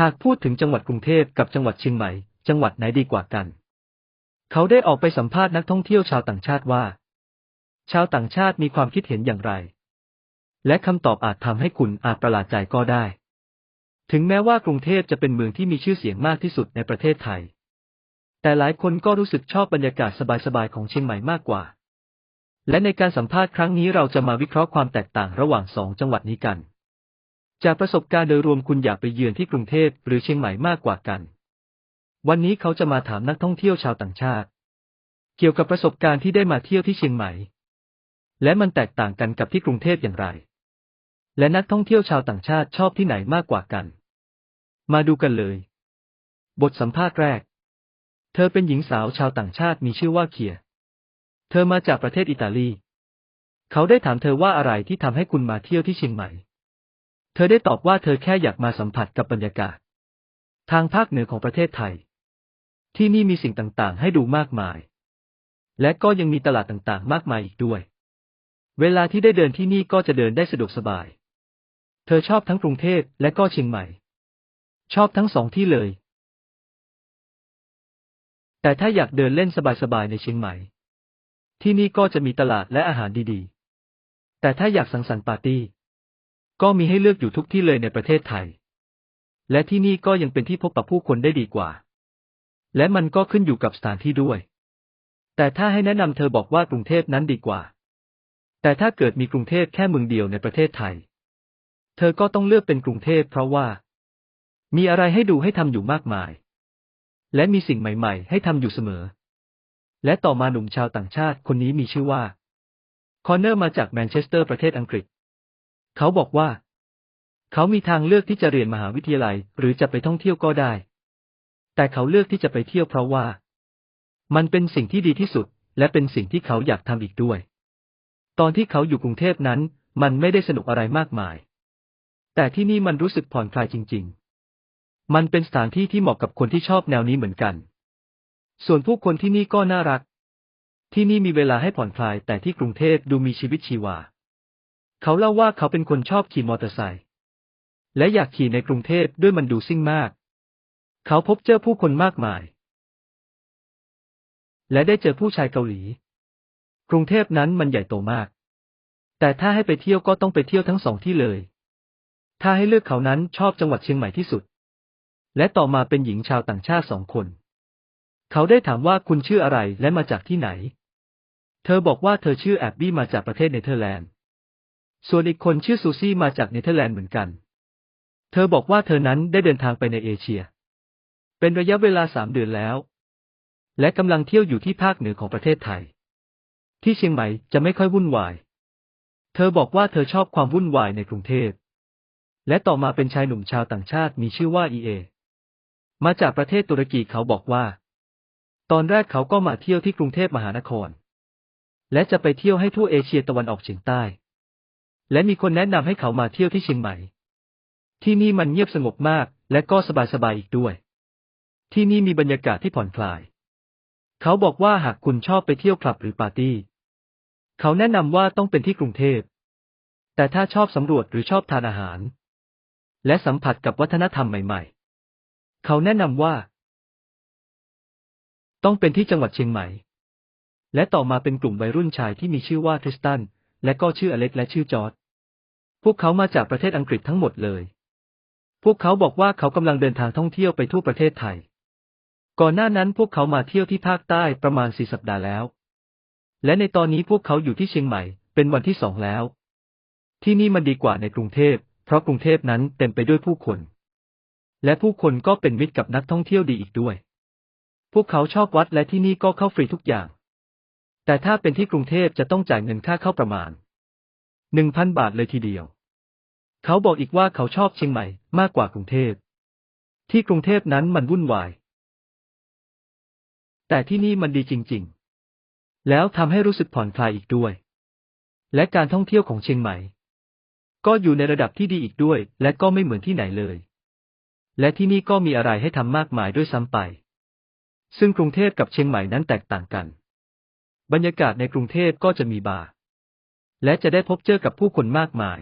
หากพูดถึงจังหวัดกรุงเทพกับจังหวัดเชียงใหม่ จังหวัดไหนดีกว่ากัน เขาได้ออกไปสัมภาษณ์นักท่องเที่ยวชาวต่างชาติว่า ชาวต่างชาติมีความคิดเห็นอย่างไร และคำตอบอาจทำให้คุณอาจประหลาดใจก็ได้ ถึงแม้ว่ากรุงเทพจะเป็นเมืองที่มีชื่อเสียงมากที่สุดในประเทศไทย แต่หลายคนก็รู้สึกชอบบรรยากาศสบายๆของเชียงใหม่มากกว่า และในการสัมภาษณ์ครั้งนี้เราจะมาวิเคราะห์ความแตกต่างระหว่างสองจังหวัดนี้กัน จากประสบการณ์โดยรวมคุณอยากไปเยือนที่กรุงเทพหรือเชียงใหม่มากกว่ากัน วันนี้เขาจะมาถามนักท่องเที่ยวชาวต่างชาติ เกี่ยวกับประสบการณ์ที่ได้มาเที่ยวที่เชียงใหม่ และมันแตกต่างกันกับที่กรุงเทพอย่างไร และนักท่องเที่ยวชาวต่างชาติชอบที่ไหนมากกว่ากัน มาดูกันเลย บทสัมภาษณ์แรก เธอเป็นหญิงสาวชาวต่างชาติมีชื่อว่าเคียร์เธอมาจากประเทศอิตาลี เขาได้ถามเธอว่าอะไรที่ทำให้คุณมาเที่ยวที่เชียงใหม่ เธอได้ตอบว่าเธอแค่อยากมาสัมผัสกับบรรยากาศ ทางภาคเหนือของประเทศไทย ที่นี่มีสิ่งต่างๆ ให้ดูมากมาย และก็ยังมีตลาดต่างๆ มากมายอีกด้วย เวลาที่ได้เดินที่นี่ก็จะเดินได้สะดวกสบาย เธอชอบทั้งกรุงเทพและก็เชียงใหม่ ชอบทั้งสองที่เลย แต่ถ้าอยากเดินเล่นสบายๆในเชียงใหม่ ที่นี่ก็จะมีตลาดและอาหารดีๆ แต่ถ้าอยากสังสรรค์ปาร์ตี้ ก็มีให้เลือกอยู่ทุกที่เลยในประเทศไทย และที่นี่ก็ยังเป็นที่พบปะผู้คนได้ดีกว่า และมันก็ขึ้นอยู่กับสถานที่ด้วย แต่ถ้าให้แนะนำเธอบอกว่ากรุงเทพนั้นดีกว่า แต่ถ้าเกิดมีกรุงเทพแค่เมืองเดียวในประเทศไทย เธอก็ต้องเลือกเป็นกรุงเทพเพราะว่า มีอะไรให้ดูให้ทำอยู่มากมาย และมีสิ่งใหม่ ๆ ให้ทำอยู่เสมอ และต่อมาหนุ่มชาวต่างชาติคนนี้มีชื่อว่าคอนเนอร์มาจากแมนเชสเตอร์ประเทศอังกฤษ เขาบอกว่า เขามีทางเลือกที่จะเรียนมหาวิทยาลัยหรือจะไปท่องเที่ยวก็ได้ แต่เขาเลือกที่จะไปเที่ยวเพราะว่า มันเป็นสิ่งที่ดีที่สุด และเป็นสิ่งที่เขาอยากทำอีกด้วย ตอนที่เขาอยู่กรุงเทพนั้น มันไม่ได้สนุกอะไรมากมาย แต่ที่นี่มันรู้สึกผ่อนคลายจริง ๆ มันเป็นสถานที่ที่เหมาะกับคนที่ชอบแนวนี้เหมือนกัน ส่วนผู้คนที่นี่ก็น่ารัก ที่นี่มีเวลาให้ผ่อนคลายแต่ที่กรุงเทพดูมีชีวิตชีวา เขาเล่าว่าเขาเป็นคนชอบขี่มอเตอร์ไซค์และอยากขี่ในกรุงเทพด้วยมันดูซิ่งมาก เขาพบเจอผู้คนมากมาย และได้เจอผู้ชายเกาหลี กรุงเทพนั้นมันใหญ่โตมาก แต่ถ้าให้ไปเที่ยวก็ต้องไปเที่ยวทั้งสองที่เลย ถ้าให้เลือกเขานั้นชอบจังหวัดเชียงใหม่ที่สุด และต่อมาเป็นหญิงชาวต่างชาติสองคน เขาได้ถามว่าคุณชื่ออะไรและมาจากที่ไหน เธอบอกว่าเธอชื่อแอบบี้มาจากประเทศเนเธอร์แลนด์ ส่วนอีกคนชื่อซูซี่มาจากเนเธอร์แลนด์เหมือนกัน เธอบอกว่าเธอนั้นได้เดินทางไปในเอเชีย เป็นระยะเวลาสามเดือนแล้ว และกำลังเที่ยวอยู่ที่ภาคเหนือของประเทศไทย ที่เชียงใหม่จะไม่ค่อยวุ่นวาย เธอบอกว่าเธอชอบความวุ่นวายในกรุงเทพ และต่อมาเป็นชายหนุ่มชาวต่างชาติมีชื่อว่าเอเอ มาจากประเทศตุรกีเขาบอกว่า ตอนแรกเขาก็มาเที่ยวที่กรุงเทพมหานคร และจะไปเที่ยวให้ทั่วเอเชียตะวันออกเฉียงใต้ และมีคนแนะนำให้เขามาเที่ยวที่เชียงใหม่ ที่นี่มันเงียบสงบมาก และก็สบายๆอีกด้วย ที่นี่มีบรรยากาศที่ผ่อนคลาย เขาบอกว่าหากคุณชอบไปเที่ยวคลับหรือปาร์ตี้ เขาแนะนำว่าต้องเป็นที่กรุงเทพ แต่ถ้าชอบสำรวจหรือชอบทานอาหาร และสัมผัสกับวัฒนธรรมใหม่ ๆ เขาแนะนำว่า ต้องเป็นที่จังหวัดเชียงใหม่ และต่อมาเป็นกลุ่มวัยรุ่นชายที่มีชื่อว่าทริสตัน และก็ชื่ออเล็กและชื่อจอร์ดพวกเขามาจากประเทศอังกฤษทั้งหมดเลย พวกเขาบอกว่าเขากำลังเดินทางท่องเที่ยวไปทั่วประเทศไทย ก่อนหน้านั้นพวกเขามาเที่ยวที่ภาคใต้ประมาณสี่สัปดาห์แล้ว และในตอนนี้พวกเขาอยู่ที่เชียงใหม่ เป็นวันที่สองแล้ว ที่นี่มันดีกว่าในกรุงเทพ เพราะกรุงเทพนั้นเต็มไปด้วยผู้คน และผู้คนก็เป็นมิตรกับนักท่องเที่ยวดีอีกด้วย พวกเขาชอบวัดและที่นี่ก็เข้าฟรีทุกอย่าง แต่ถ้าเป็นที่กรุงเทพจะต้องจ่ายเงินค่าเข้าประมาณ หนึ่งพันบาทเลยทีเดียว เขาบอกอีกว่าเขาชอบเชียงใหม่มากกว่ากรุงเทพ ที่กรุงเทพนั้นมันวุ่นวาย แต่ที่นี่มันดีจริง ๆ แล้วทำให้รู้สึกผ่อนคลายอีกด้วย และการท่องเที่ยวของเชียงใหม่ ก็อยู่ในระดับที่ดีอีกด้วย และก็ไม่เหมือนที่ไหนเลย และที่นี่ก็มีอะไรให้ทำมากมายด้วยซ้ำไป ซึ่งกรุงเทพกับเชียงใหม่นั้นแตกต่างกัน บรรยากาศในกรุงเทพก็จะมีบาร์ และจะได้พบเจอกับผู้คนมากมาย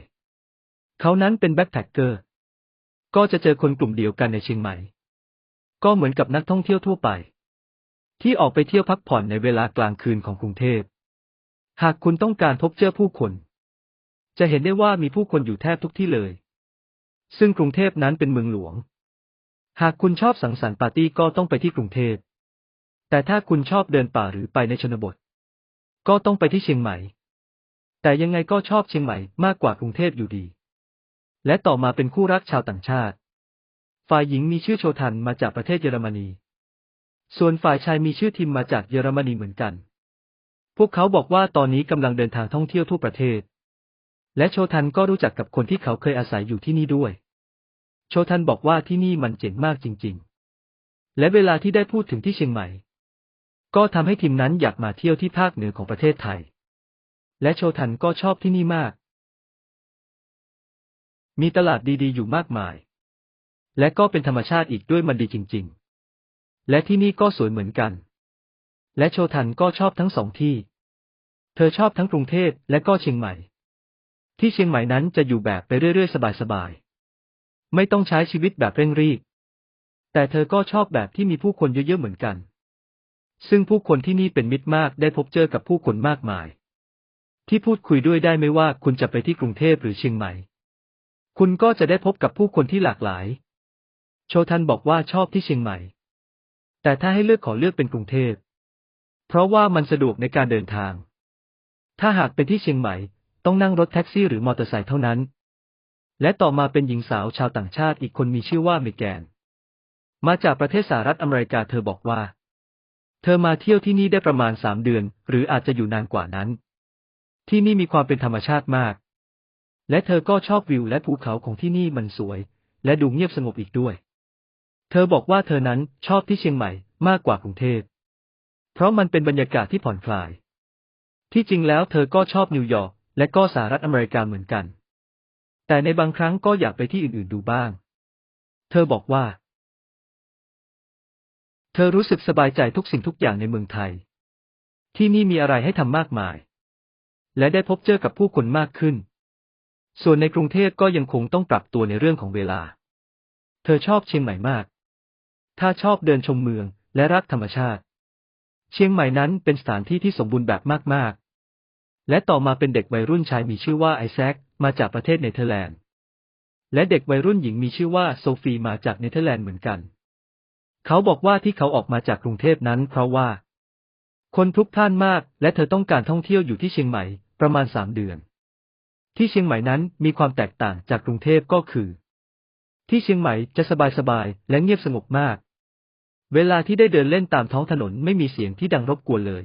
เขานั้นเป็นแบ็คแพคเกอร์ ก็จะเจอคนกลุ่มเดียวกันในเชียงใหม่ ก็เหมือนกับนักท่องเที่ยวทั่วไป ที่ออกไปเที่ยวพักผ่อนในเวลากลางคืนของกรุงเทพ หากคุณต้องการพบเจอผู้คน จะเห็นได้ว่ามีผู้คนอยู่แทบทุกที่เลย ซึ่งกรุงเทพนั้นเป็นเมืองหลวง หากคุณชอบสังสรรค์ปาร์ตี้ก็ต้องไปที่กรุงเทพ แต่ถ้าคุณชอบเดินป่าหรือไปในชนบท ก็ต้องไปที่เชียงใหม่ แต่ยังไงก็ชอบเชียงใหม่มากกว่ากรุงเทพอยู่ดี และต่อมาเป็นคู่รักชาวต่างชาติ ฝ่ายหญิงมีชื่อโชทันมาจากประเทศเยอรมนี ส่วนฝ่ายชายมีชื่อทิมมาจากเยอรมนีเหมือนกัน พวกเขาบอกว่าตอนนี้กำลังเดินทางท่องเที่ยวทั่วประเทศ และโชทันก็รู้จักกับคนที่เขาเคยอาศัยอยู่ที่นี่ด้วย โชทันบอกว่าที่นี่มันเจ๋งมากจริง ๆ และเวลาที่ได้พูดถึงที่เชียงใหม่ ก็ทำให้ทีมนั้นอยากมาเที่ยวที่ภาคเหนือของประเทศไทย และโชทันก็ชอบที่นี่มาก มีตลาดดีๆ อยู่มากมาย และก็เป็นธรรมชาติอีกด้วยมันดีจริง ๆ และที่นี่ก็สวยเหมือนกัน และโชทันก็ชอบทั้งสองที่ เธอชอบทั้งกรุงเทพและก็เชียงใหม่ ที่เชียงใหม่นั้นจะอยู่แบบไปเรื่อยๆ สบายๆ ไม่ต้องใช้ชีวิตแบบเร่งรีบ แต่เธอก็ชอบแบบที่มีผู้คนเยอะๆ เหมือนกัน ซึ่งผู้คนที่นี่เป็นมิตรมากได้พบเจอกับผู้คนมากมาย ที่พูดคุยด้วยได้ไม่ว่าคุณจะไปที่กรุงเทพหรือเชียงใหม่ คุณก็จะได้พบกับผู้คนที่หลากหลาย โชทันบอกว่าชอบที่เชียงใหม่ แต่ถ้าให้เลือกขอเลือกเป็นกรุงเทพ เพราะว่ามันสะดวกในการเดินทาง ถ้าหากเป็นที่เชียงใหม่ ต้องนั่งรถแท็กซี่หรือมอเตอร์ไซค์เท่านั้น และต่อมาเป็นหญิงสาวชาวต่างชาติอีกคนมีชื่อว่าเมแกน มาจากประเทศสหรัฐอเมริกาเธอบอกว่า เธอมาเที่ยวที่นี่ได้ประมาณสามเดือน หรืออาจจะอยู่นานกว่านั้น ที่นี่มีความเป็นธรรมชาติมาก และเธอก็ชอบวิวและภูเขาของที่นี่มันสวย และดูเงียบสงบอีกด้วย เธอบอกว่าเธอนั้นชอบที่เชียงใหม่มากกว่ากรุงเทพ เพราะมันเป็นบรรยากาศที่ผ่อนคลาย ที่จริงแล้วเธอก็ชอบนิวยอร์กและก็สหรัฐอเมริกาเหมือนกัน แต่ในบางครั้งก็อยากไปที่อื่นๆดูบ้าง เธอบอกว่า เธอรู้สึกสบายใจทุกสิ่งทุกอย่างในเมืองไทย ที่นี่มีอะไรให้ทำมากมาย และได้พบเจอกับผู้คนมากขึ้น ส่วนในกรุงเทพก็ยังคงต้องปรับตัวในเรื่องของเวลา เธอชอบเชียงใหม่มาก ถ้าชอบเดินชมเมืองและรักธรรมชาติ เชียงใหม่นั้นเป็นสถานที่ที่สมบูรณ์แบบมาก ๆ และต่อมาเป็นเด็กวัยรุ่นชายมีชื่อว่าไอแซค มาจากประเทศเนเธอร์แลนด์ และเด็กวัยรุ่นหญิงมีชื่อว่าโซฟีมาจากเนเธอร์แลนด์เหมือนกัน เขาบอกว่าที่เขาออกมาจากกรุงเทพนั้นเพราะว่า คนพลุกพล่านมาก และเธอต้องการท่องเที่ยวอยู่ที่เชียงใหม่ ประมาณสามเดือน ที่เชียงใหม่นั้นมีความแตกต่างจากกรุงเทพก็คือ ที่เชียงใหม่จะสบายๆและเงียบสงบมาก เวลาที่ได้เดินเล่นตามท้องถนนไม่มีเสียงที่ดังรบกวนเลย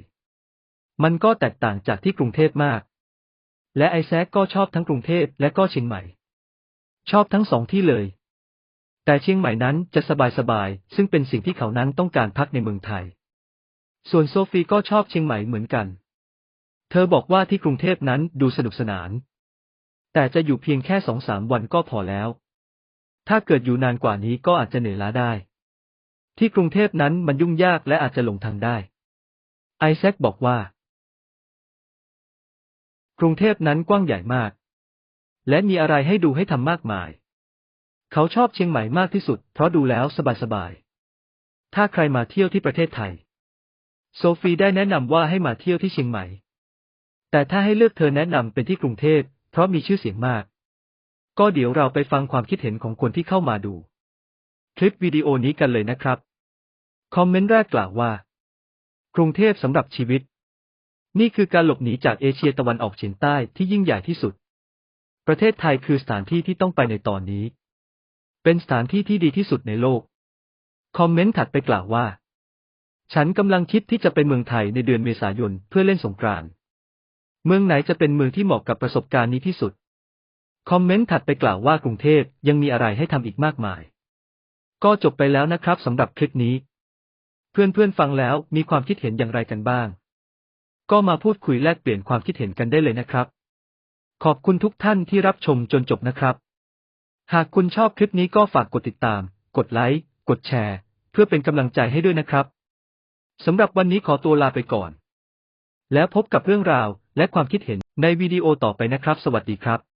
มันก็แตกต่างจากที่กรุงเทพมาก และไอแซคก็ชอบทั้งกรุงเทพและก็เชียงใหม่ ชอบทั้งสองที่เลย แต่เชียงใหม่นั้นจะสบายๆซึ่งเป็นสิ่งที่เขานั้นต้องการพักในเมืองไทย ส่วนโซฟีก็ชอบเชียงใหม่เหมือนกัน เธอบอกว่าที่กรุงเทพนั้นดูสนุกสนาน แต่จะอยู่เพียงแค่สองสามวันก็พอแล้ว ถ้าเกิดอยู่นานกว่านี้ก็อาจจะเหนื่อยล้าได้ ที่กรุงเทพนั้นมันยุ่งยากและอาจจะหลงทางได้ ไอแซคบอกว่า กรุงเทพนั้นกว้างใหญ่มาก และมีอะไรให้ดูให้ทำมากมาย เขาชอบเชียงใหม่มากที่สุด เพราะดูแล้วสบายๆ ถ้าใครมาเที่ยวที่ประเทศไทย โซฟีได้แนะนำว่าให้มาเที่ยวที่เชียงใหม่ แต่ถ้าให้เลือกเธอแนะนำเป็นที่กรุงเทพ เพราะมีชื่อเสียงมาก ก็เดี๋ยวเราไปฟังความคิดเห็นของคนที่เข้ามาดู คลิปวิดีโอนี้กันเลยนะครับ คอมเมนต์แรกกล่าวว่า กรุงเทพสำหรับชีวิต นี่คือการหลบหนีจากเอเชียตะวันออกเฉียงใต้ที่ยิ่งใหญ่ที่สุด ประเทศไทยคือสถานที่ที่ต้องไปในตอนนี้ เป็นสถานที่ที่ดีที่สุดในโลก คอมเมนต์ถัดไปกล่าวว่า ฉันกำลังคิดที่จะไปเมืองไทยในเดือนเมษายนเพื่อเล่นสงกรานต์ เมืองไหนจะเป็นเมืองที่เหมาะกับประสบการณ์นี้ที่สุด คอมเมนต์ถัดไปกล่าวว่ากรุงเทพยังมีอะไรให้ทำอีกมากมาย ก็จบไปแล้วนะครับสำหรับคลิปนี้ เพื่อนๆฟังแล้วมีความคิดเห็นอย่างไรกันบ้าง ก็มาพูดคุยแลกเปลี่ยนความคิดเห็นกันได้เลยนะครับ ขอบคุณทุกท่านที่รับชมจนจบนะครับ หากคุณชอบคลิปนี้ก็ฝากกดติดตาม กดไลค์ กดแชร์ เพื่อเป็นกำลังใจให้ด้วยนะครับสำหรับวันนี้ขอตัวลาไปก่อน แล้วพบกับเรื่องราว และความคิดเห็นในวิดีโอต่อไปนะครับ สวัสดีครับ